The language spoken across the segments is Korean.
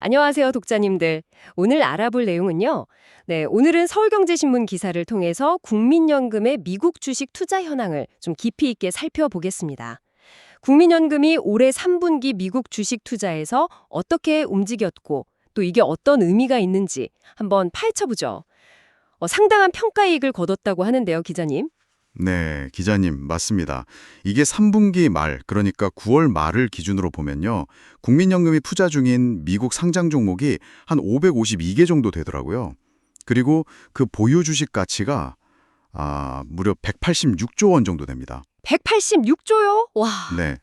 안녕하세요, 독자님들. 오늘 알아볼 내용은요. 네, 오늘은 서울경제신문 기사를 통해서 국민연금의 미국 주식 투자 현황을 좀 깊이 있게 살펴보겠습니다. 국민연금이 올해 3분기 미국 주식 투자에서 어떻게 움직였고 또 이게 어떤 의미가 있는지 한번 파헤쳐보죠. 어, 상당한 평가이익을 거뒀다고 하는데요, 기자님. 네, 기자님, 맞습니다. 이게 3분기 말, 그러니까 9월 말을 기준으로 보면요. 국민연금이 투자 중인 미국 상장 종목이 한 552개 정도 되더라고요. 그리고 그 보유 주식 가치가 아, 무려 186조 원 정도 됩니다. 186조요? 와. 네.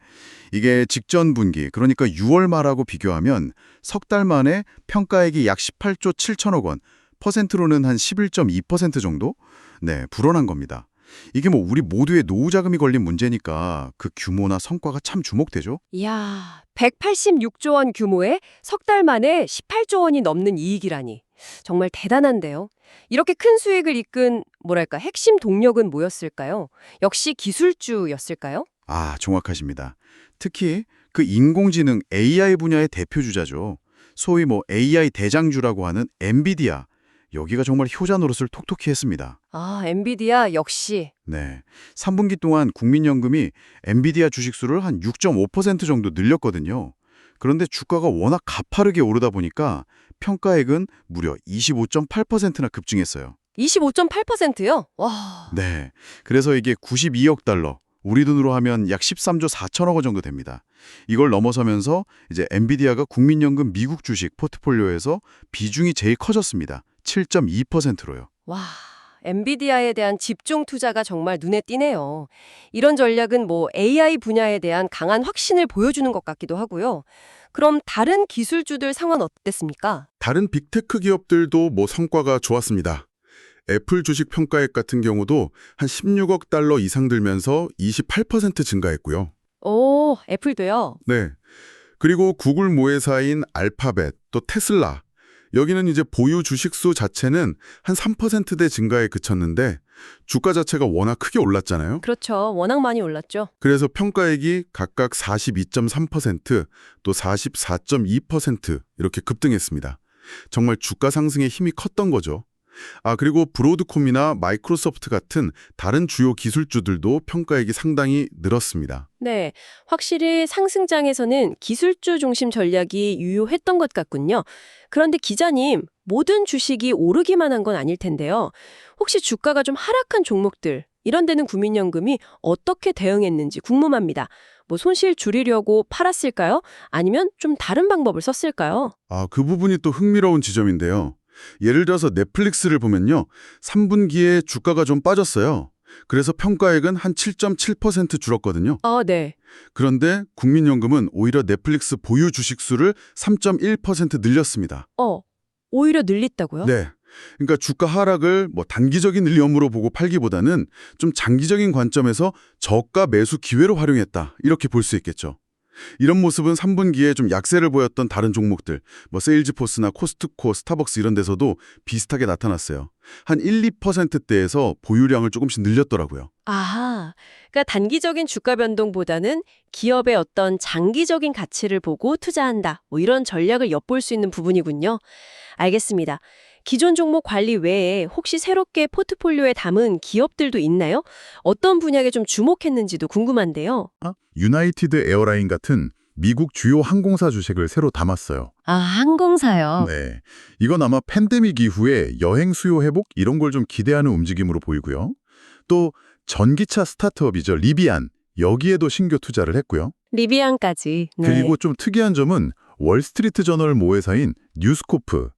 이게 직전 분기, 그러니까 6월 말하고 비교하면 석 달 만에 평가액이 약 18조 7천억 원, 퍼센트로는 한 11.2% 정도? 네, 불어난 겁니다. 이게 뭐 우리 모두의 노후 자금이 걸린 문제니까 그 규모나 성과가 참 주목되죠? 이야, 186조 원 규모의 석달 만에 18조 원이 넘는 이익이라니. 정말 대단한데요. 이렇게 큰 수익을 이끈 뭐랄까 핵심 동력은 뭐였을까요? 역시 기술주였을까요? 아, 정확하십니다. 특히 그 인공지능 AI 분야의 대표 주자죠. 소위 뭐 AI 대장주라고 하는 엔비디아. 여기가 정말 효자 노릇을 톡톡히 했습니다. 아, 엔비디아 역시. 네. 3분기 동안 국민연금이 엔비디아 주식수를 한 6.5% 정도 늘렸거든요. 그런데 주가가 워낙 가파르게 오르다 보니까 평가액은 무려 25.8%나 급증했어요. 25.8%요? 와. 네. 그래서 이게 92억 달러, 우리 돈으로 하면 약 13조 4천억 원 정도 됩니다. 이걸 넘어서면서 이제 엔비디아가 국민연금 미국 주식 포트폴리오에서 비중이 제일 커졌습니다. 7.2%로요. 와. 엔비디아에 대한 집중 투자가 정말 눈에 띄네요. 이런 전략은 뭐 AI 분야에 대한 강한 확신을 보여주는 것 같기도 하고요. 그럼 다른 기술주들 상황 어땠습니까? 다른 빅테크 기업들도 뭐 성과가 좋았습니다. 애플 주식 평가액 같은 경우도 한 16억 달러 이상 들면서 28% 증가했고요. 오, 애플도요. 네. 그리고 구글 모회사인 알파벳, 또 테슬라. 여기는 이제 보유 주식수 자체는 한 3%대 증가에 그쳤는데 주가 자체가 워낙 크게 올랐잖아요. 그렇죠. 워낙 많이 올랐죠. 그래서 평가액이 각각 42.3%, 또 44.2% 이렇게 급등했습니다. 정말 주가 상승에 힘이 컸던 거죠. 아, 그리고 브로드콤이나 마이크로소프트 같은 다른 주요 기술주들도 평가액이 상당히 늘었습니다. 네, 확실히 상승장에서는 기술주 중심 전략이 유효했던 것 같군요. 그런데 기자님, 모든 주식이 오르기만 한 건 아닐 텐데요. 혹시 주가가 좀 하락한 종목들, 이런 데는 국민연금이 어떻게 대응했는지 궁금합니다. 뭐 손실 줄이려고 팔았을까요? 아니면 좀 다른 방법을 썼을까요? 아, 그 부분이 또 흥미로운 지점인데요. 예를 들어서 넷플릭스를 보면요. 3분기에 주가가 좀 빠졌어요. 그래서 평가액은 한 7.7% 줄었거든요. 아, 네. 그런데 국민연금은 오히려 넷플릭스 보유 주식 수를 3.1% 늘렸습니다. 어, 오히려 늘렸다고요? 네. 그러니까 주가 하락을 뭐 단기적인 위험으로 보고 팔기보다는 좀 장기적인 관점에서 저가 매수 기회로 활용했다. 이렇게 볼 수 있겠죠. 이런 모습은 3분기에 좀 약세를 보였던 다른 종목들, 뭐 세일즈포스나 코스트코, 스타벅스 이런 데서도 비슷하게 나타났어요. 한 1, 2%대에서 보유량을 조금씩 늘렸더라고요. 아하, 그러니까 단기적인 주가 변동보다는 기업의 어떤 장기적인 가치를 보고 투자한다. 뭐 이런 전략을 엿볼 수 있는 부분이군요. 알겠습니다. 기존 종목 관리 외에 혹시 새롭게 포트폴리오에 담은 기업들도 있나요? 어떤 분야에 좀 주목했는지도 궁금한데요. 유나이티드 에어라인 같은 미국 주요 항공사 주식을 새로 담았어요. 아, 항공사요. 네. 이건 아마 팬데믹 이후에 여행 수요 회복 이런 걸 좀 기대하는 움직임으로 보이고요. 또 전기차 스타트업이죠. 리비안. 여기에도 신규 투자를 했고요. 리비안까지. 네. 그리고 좀 특이한 점은 월스트리트 저널 모회사인 뉴스코프, 혹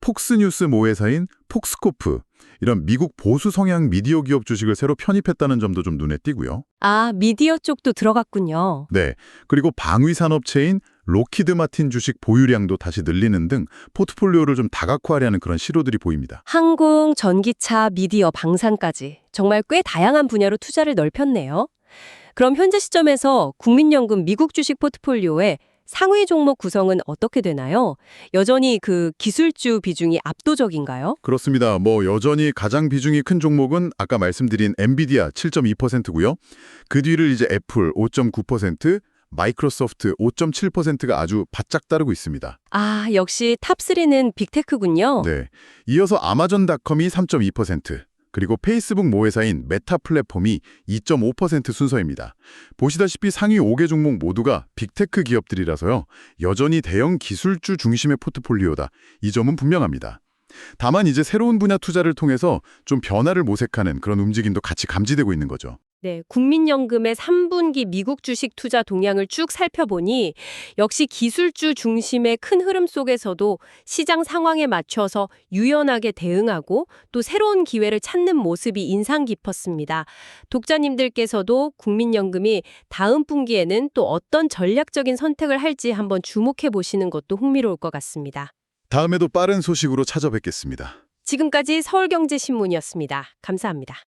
폭스뉴스 모회사인 폭스코프 이런 미국 보수 성향 미디어 기업 주식을 새로 편입했다는 점도 좀 눈에 띄고요. 아, 미디어 쪽도 들어갔군요. 네. 그리고 방위 산업체인 로키드 마틴 주식 보유량도 다시 늘리는 등 포트폴리오를 좀 다각화하려는 그런 시도들이 보입니다. 항공, 전기차, 미디어, 방산까지 정말 꽤 다양한 분야로 투자를 넓혔네요. 그럼 현재 시점에서 국민연금 미국 주식 포트폴리오에 상위 종목 구성은 어떻게 되나요? 여전히 그 기술주 비중이 압도적인가요? 그렇습니다. 뭐 여전히 가장 비중이 큰 종목은 아까 말씀드린 엔비디아 7.2%고요. 그 뒤를 이제 애플 5.9%, 마이크로소프트 5.7%가 아주 바짝 따르고 있습니다. 아, 역시 탑3는 빅테크군요. 네. 이어서 아마존닷컴이 3.2%, 그리고 페이스북 모회사인 메타 플랫폼이 2.5% 순서입니다. 보시다시피 상위 5개 종목 모두가 빅테크 기업들이라서요. 여전히 대형 기술주 중심의 포트폴리오다. 이 점은 분명합니다. 다만 이제 새로운 분야 투자를 통해서 좀 변화를 모색하는 그런 움직임도 같이 감지되고 있는 거죠. 네, 국민연금의 3분기 미국 주식 투자 동향을 쭉 살펴보니 역시 기술주 중심의 큰 흐름 속에서도 시장 상황에 맞춰서 유연하게 대응하고 또 새로운 기회를 찾는 모습이 인상 깊었습니다. 독자님들께서도 국민연금이 다음 분기에는 또 어떤 전략적인 선택을 할지 한번 주목해 보시는 것도 흥미로울 것 같습니다. 다음에도 빠른 소식으로 찾아뵙겠습니다. 지금까지 서울경제신문이었습니다. 감사합니다.